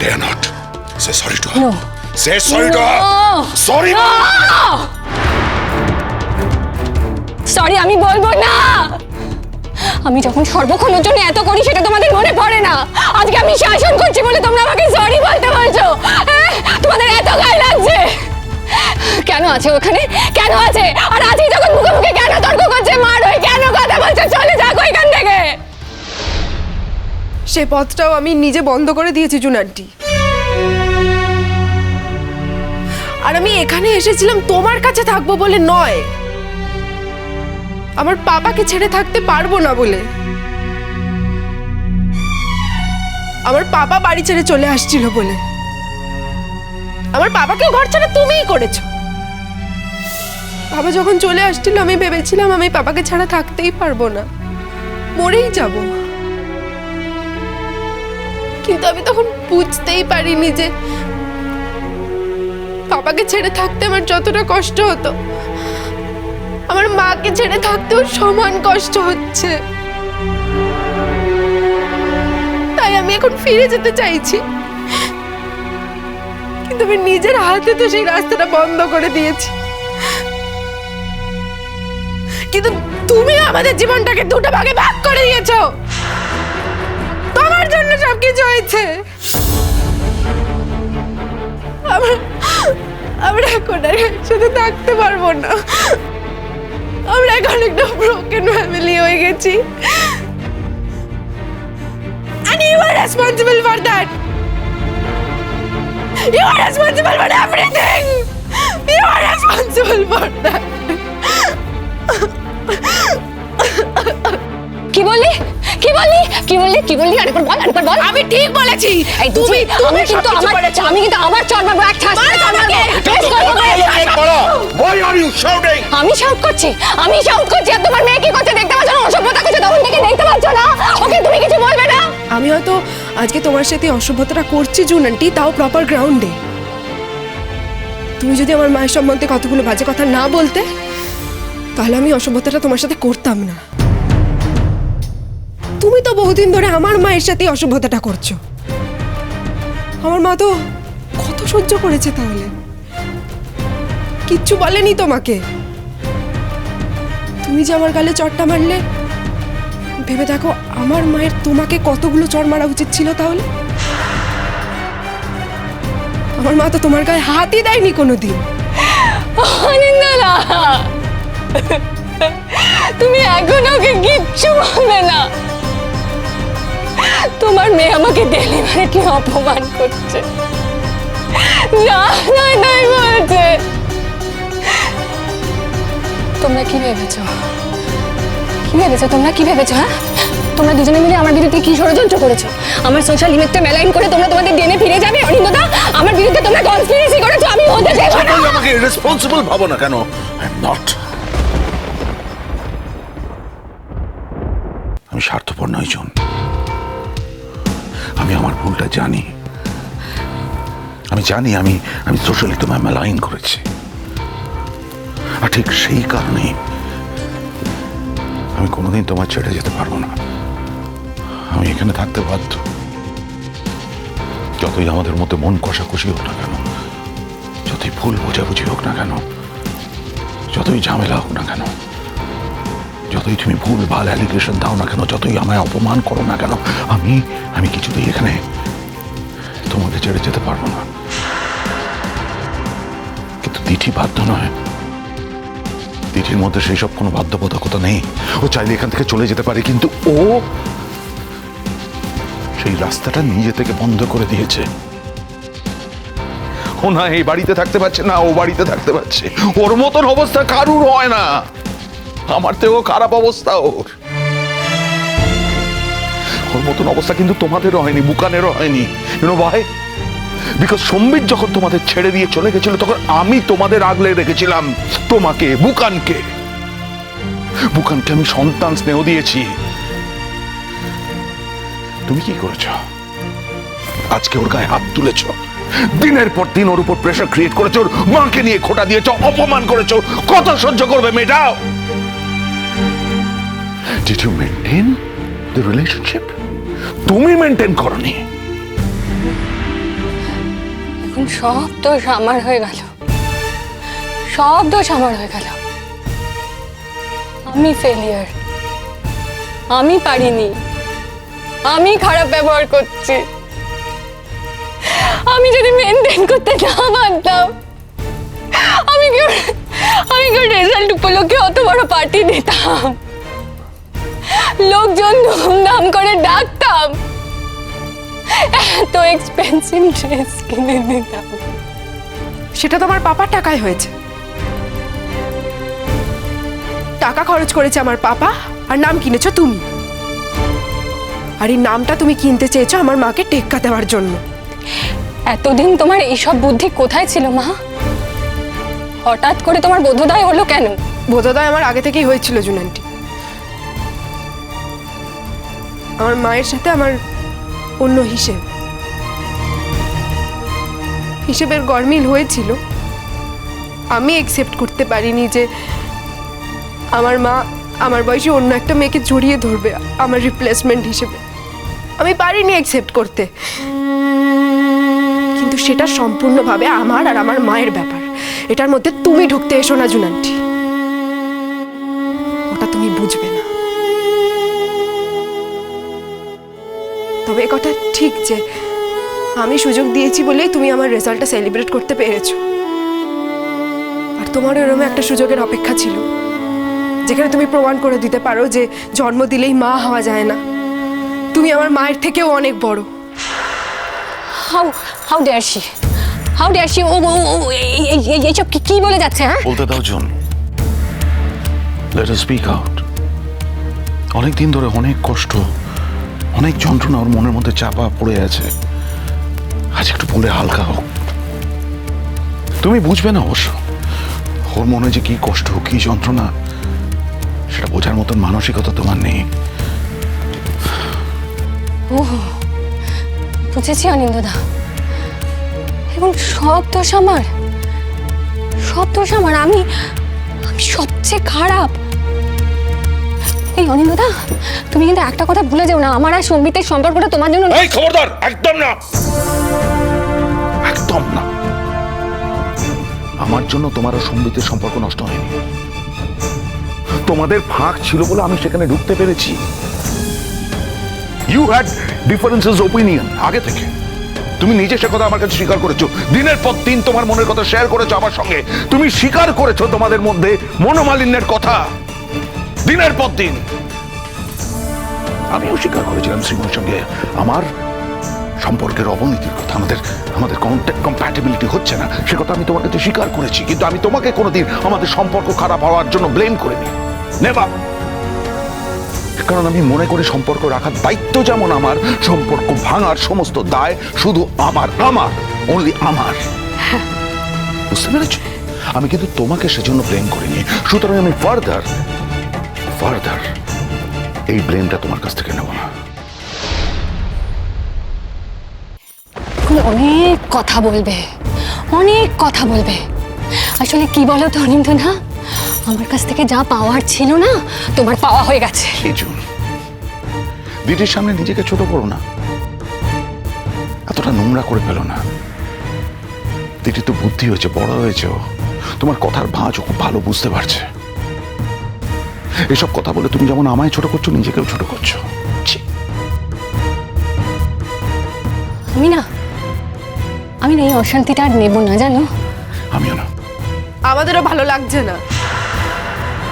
Dare not. Say sorry to her. No. Say sorry to her. Sorry. Sorry আমি বলব না আমি যখন সর্বক্ষণের জন্য এত করি সেটা তোমাদের মনে পড়ে না আজকে আমি শাসন করছি বলে তোমরা আমাকে সরি বলতে বলছো হ্যাঁ? তোমাদের এত গায়ে লাগছে কেন আছে ওখানে কেন আছে আর আজকে যখন মুখে মুখে কেন তর্ক করছে মার হয়ে কেন কথা বলছে চলে যাকো এখান থেকে সে পথটাও আমি নিজে বন্ধ করে দিয়েছি জুনান্টি আর আমি এখানে এসেছিলাম তোমার কাছে থাকব বলে নয়। আমার পাপাকে ছেড়ে থাকতে পারব না বলে। আমার পাপা বাড়ি ছেড়ে চলে আসছিল বলে। আমার বাবাকেও ঘর ছাড়া তুমিই করেছ। বাবা যখন চলে আসছিল, আমি ভেবেছিলাম আমি বাবাকে ছাড়া থাকতেই পারব না। মরেই যাব। কিন্তু আমি তখন বুঝতেই পারিনি যে বাবাকে ছেড়ে থাকতে আমার যতটা কষ্ট হতো, আমার মাকে ছেড়ে থাকতেও সমান কষ্ট হচ্ছে। তাই আমি এখন ফিরে যেতে চাইছি। কিন্তু আমি নিজের হাতে তো সেই রাস্তাটা বন্ধ করে দিয়েছি। কিন্তু তুমি আমাদের জীবনটাকে দুটো ভাগে ভাগ করে দিয়েছ। তোমার জন্য সবকিছু হয়েছে আমরা আমরা এখন আর একসাথে থাকতে পারবো না আমরা এখন একটা ব্রোকেন ফ্যামিলি হয়ে গেছি And you are responsible for that. You are responsible for everything. You are responsible for that. কি বললি কি বললি? কি বললি? কি বললি? আরেকবার বল আরেকবার বল। আমি ঠিক বলেছি। এই তুমি তুমি কিন্তু আমার আমি কিন্তু আবার চড় মারবো এক ঠাস? আমি শাউট করছি। আমি শাউট করছি আর তোমার মেয়ে কি করছে দেখতে পাচ্ছ না? অসভ্যতা করছে তখন থেকে দেখতে পাচ্ছ না? ওকে তুমি কিছু বলবে না? আমি হয়তো আজকে তোমার সাথে অসভ্যতাটা করছি জুন আন্টি তাও প্রপার গ্রাউন্ডে তুমি যদি আমার মায়ের সম্বন্ধে কতগুলো বাজে কথা না বলতে তাহলে আমি অসভ্যতাটা তোমার সাথে করতাম না। তুমি তো বহুদিন ধরে আমার মায়ের সাথে অসভ্যতাটা করছ। আমার মা তো কত সহ্য করেছে তাহলে? কিচ্ছু বলেনি তোমাকে? তুমি যে আমার গালে চটটা মারলে, ভেবে দেখো আমার মায়ের তোমাকে কতগুলো চড় মারা উচিত ছিল তাহলে? আমার মা তো তোমার গায়ে হাতই দেয়নি কোনোদিন। তুমি এখন ওকে কিচ্ছু বলবে না। তোমার মেয়ে আমাকে ডেলিভারিটি অপমান করছে। না না নাই বলছে তোমরা কি ভেবেছো? কি ভেবেছো? তোমরা কি ভেবেছো হ্যাঁ? তোমরা দুজনে মিলে আমার বিরুদ্ধে কি ষড়যন্ত্র করেছ? আমার সোশ্যাল ইমেজটা মেলাইন করে তোমরা তোমাদের ডেনে ফিরে যাবে? অনিন্দা আমার বিরুদ্ধে তোমরা কনস্পিরেসি করেছ, আমি হতে দেবো না। আমাকে রেসপন্সিবল ভাবো না কেন? আই এম নট আমি স্বার্থপর নই জন। আমি আমার ভুলটা জানি। আমি জানি আমি আমি সোশ্যালি তোমায় মেলাইন করেছি। আর ঠিক সেই কারণে আমি কোনোদিন তোমার ছেড়ে যেতে পারব না। আমি এখানে থাকতে বাধ্য। যতই আমাদের মধ্যে মন কষাকষি হোক না কেন, যতই ভুল বোঝাবুঝি হোক না কেন, যতই ঝামেলা হোক না কেন যতই তুমি ভুল ভালো অ্যালিগেশন দাও না কেন, যতই আমায় অপমান করো না কেন, আমি আমি কিছুতেই এখানে তোমাকে ছেড়ে যেতে পারব না। কিন্তু দিঠি বাধ্য নয়। দিঠির মধ্যে সেই সব কোনো বাধ্যবাধকতা নেই। ও চাইলে এখান থেকে চলে যেতে পারে, কিন্তু ও সেই রাস্তাটা নিজে থেকে বন্ধ করে দিয়েছে। ও না, এই বাড়িতে থাকতে পারছে না, ও বাড়িতে থাকতে পারছে। ওর মতন অবস্থা কারুর হয় না। আমার থেকেও খারাপ অবস্থা ওর। ওর মতন অবস্থা কিন্তু তোমাদেরও হয়নি, বুকানেরও হয়নি। ইউনো ভাই বিকজ সম্বিত যখন তোমাদের ছেড়ে দিয়ে চলে গেছিল, তখন আমি তোমাদের আগলে রেখেছিলাম, তোমাকে, বুকানকে। বুকানকে আমি সন্তান স্নেহ দিয়েছি। তুমি কি করেছ? আজকে ওর গায়ে হাত তুলেছ। দিনের পর দিন ওর উপর প্রেশার ক্রিয়েট করেছ মাকে নিয়ে খোটা দিয়েছ, অপমান করেছ কত সহ্য করবে মেয়েটা did you maintain the relationship তুমি মেনটেন করনি। এখন সব দোষ আমার হয়ে গেল। সব দোষ আমার হয়ে গেল। আমি ফেলিয়ার আমি পারিনি। আমি খারাপ ব্যবহার করছি। আমি যদি মেনটেন করতে না পারতাম, আমি কেউ আমি কেউ রেজাল্ট উপলক্ষে অত বড় পার্টি দিতাম। লোকজন ধুমধাম করে ডাকতাম। এত এক্সপেন্সিভ ড্রেস কিনে দিতাম। সেটা তো আমার পাপার টাকায় হয়েছে। টাকা খরচ করেছে আমার পাপা আর নাম কিনেছো তুমি। আর এই নামটা তুমি কিনতে চেয়েছো আমার মাকে টেক্কা দেওয়ার জন্য। এতদিন তোমার এইসব বুদ্ধি কোথায় ছিল মা? হঠাৎ করে তোমার বোধোদয় হলো কেন? বোধোদয় আমার আগে থেকেই হয়েছিল জুনান্টি। আমার মায়ের সাথে আমার অন্য হিসেব। হিসেবের গরমিল হয়েছিল। আমি একসেপ্ট করতে পারিনি যে আমার মা আমার বয়সে অন্য একটা মেয়েকে জড়িয়ে ধরবে আমার রিপ্লেসমেন্ট হিসেবে। আমি পারিনি একসেপ্ট করতে। কিন্তু সেটা সম্পূর্ণভাবে আমার আর আমার মায়ের ব্যাপার। এটার মধ্যে তুমি ঢুকতে এসো না, জুনান্টি। ওটা তুমি বুঝবে না। তবে কথা ঠিক যে আমি সুযোগ দিয়েছি বলেই তুমি আমার রেজাল্টটা সেলিব্রেট করতে পেরেছ। আর তোমার এরকম একটা সুযোগের অপেক্ষা ছিল যেখানে তুমি প্রমাণ করে দিতে পারো যে জন্ম দিলেই মা হওয়া যায় না। তুমি আমার মায়ের থেকেও অনেক বড়। How how dare she? How dare she? ও ও ও এই- এই- এই- এইসব কি- কি বলে যাচ্ছে হ্যাঁ? বলতে দাও John. Let us speak out অনেক দিন ধরে অনেক কষ্ট অনেক যন্ত্রণা ওর মনের মধ্যে চাপা পড়ে আছে। আজ একটু বলে হালকা হোক। তুমি বুঝবে না অবশ্য। ওর মনে যে কি কষ্ট, কি যন্ত্রণা, সেটা বোঝার মতন মানসিকতা তোমার নেই। বুঝেছি অনিন্দদা এবং সব দোষ আমার। সব দোষ আমার। আমি আমি সবচেয়ে খারাপ। এই অনিন্দদা তুমি কিন্তু একটা কথা ভুলে যাও না। আমার আর সম্বিতের সম্পর্কটা তোমার জন্য এই খবরদার, একদম না। একদম না। আমার জন্য তোমার ও সম্বিতের সম্পর্ক নষ্ট হয়নি। তোমাদের ফাঁক ছিল বলে আমি সেখানে ঢুকতে পেরেছি। ইউ হ্যাড ডিফারেন্সেস ওপিনিয়ন আগে থেকে। তুমি নিজে সে কথা আমার কাছে স্বীকার করেছ। দিনের পর দিন তোমার মনের কথা শেয়ার করেছ আমার সঙ্গে। তুমি স্বীকার করেছ তোমাদের মধ্যে মনোমালিন্যের কথা। দিনের পর দিন। আমিও স্বীকার করেছিলাম শ্রীমনের সঙ্গে। আমার সম্পর্কের অবনতির কথা আমাদের আমাদের কম্প্যাটেবিলিটি হচ্ছে না। সে কথা আমি তোমার কাছে স্বীকার করেছি কিন্তু আমি তোমাকে কোনোদিন আমাদের সম্পর্ক খারাপ হওয়ার জন্য ব্লেম করিনি। নেবা। কারণ আমি মনে করি সম্পর্ক রাখার দায়িত্ব যেমন আমার সম্পর্ক ভাঙার সমস্ত দায় শুধু আমার আমার অনলি আমার। বুঝতে পেরেছ? আমি কিন্তু তোমাকে সেজন্য ব্লেম করিনি। সুতরাং আমি ফার্দার ফার্দার এই ব্লেমটা তোমার কাছ থেকে নেব না। অনেক কথা বলবে অনেক কথা বলবে। আসলে কি বলো তো অনিন্দনা আমার কাছ থেকে যা পাওয়ার ছিল না তোমার পাওয়া হয়ে গেছে। জন্য দিদির সামনে নিজেকে ছোট করো না। এতটা নোংরা করে ফেলো না। দিদি তো বুদ্ধি হয়েছে বড় হয়েছে তোমার কথার ভাঁজ খুব ভালো বুঝতে পারছে। এসব কথা বলে তুমি যেমন আমায় ছোট করছ নিজেকেও ছোট করছ। আমি না আমি না এই অশান্তিটা আর নেব না জানো? আমিও না। আমাদেরও ভালো লাগছে না।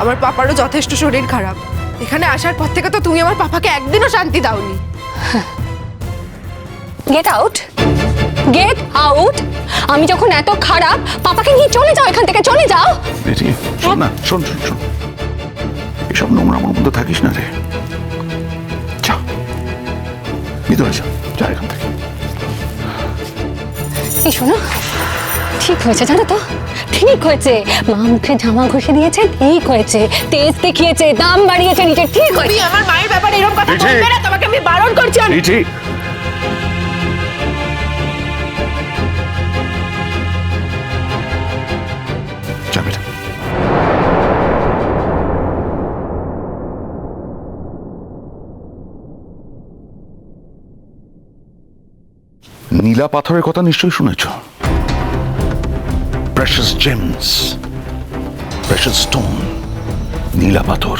আমার পাপারও যথেষ্ট শরীর খারাপ। এখানে আসার পর থেকে তো তুমি আমার পাপাকে একদিনও শান্তি দাওনি। গেট আউট গেট আউট আমি যখন এত খারাপ পাপাকে নিয়ে চলে যাও এখান থেকে চলে যাও! শোন না শোন শোন শোন। এসব নোংরা আমার মধ্যে থাকিস না রে। চা ভিতরে চা চা এখান থেকে। এই শোনো ঠিক হয়েছে জানো তো? ঠিক হয়েছে। মা মুখে জামা ঘষে দিয়েছে ঠিক হয়েছে। তেজ দেখিয়েছে দাম বাড়িয়েছে নিজে ঠিক হয়েছে। আমার মায়ের ব্যাপারে এরকম কথা বলবে না তোমাকে আমি বারণ করছি নীলা পাথরের কথা নিশ্চয়ই শুনেছ। প্রেশাস জেমস প্রেশাস স্টোন নীলা পাথর।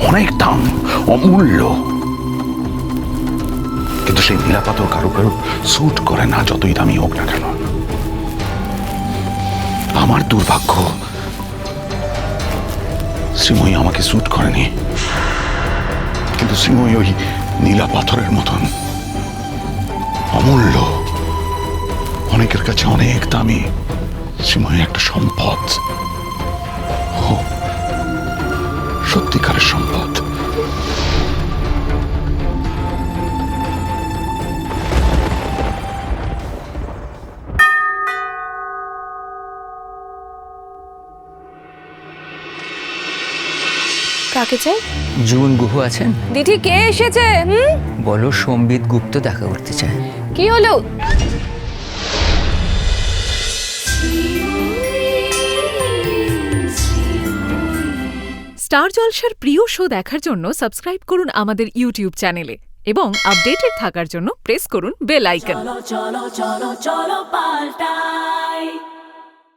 অনেক দাম, অমূল্য। কিন্তু সেই নীলা পাথর কারও কারও স্যুট করে না, যতই দামি হোক না কেন। আমার দুর্ভাগ্য, শ্রীময়ী আমাকে স্যুট করেনি। কিন্তু শ্রীময়ী ওই নীলা পাথরের মতন। অমূল্য। অনেকের কাছে অনেক দামি। শ্রীময়ী একটা সম্পদ। সত্যিকারের সম্পদ। কাকে চাই? জুন গুহ আছেন? দিদি কে এসেছে? হুম? বলো সম্বিত গুপ্ত দেখা করতে চায়। কি হলো? স্টার জলসার প্রিয় শো দেখার জন্য সাবস্ক্রাইব করুন আমাদের ইউটিউব চ্যানেলে এবং আপডেটেড থাকার জন্য প্রেস করুন বেল আইকন।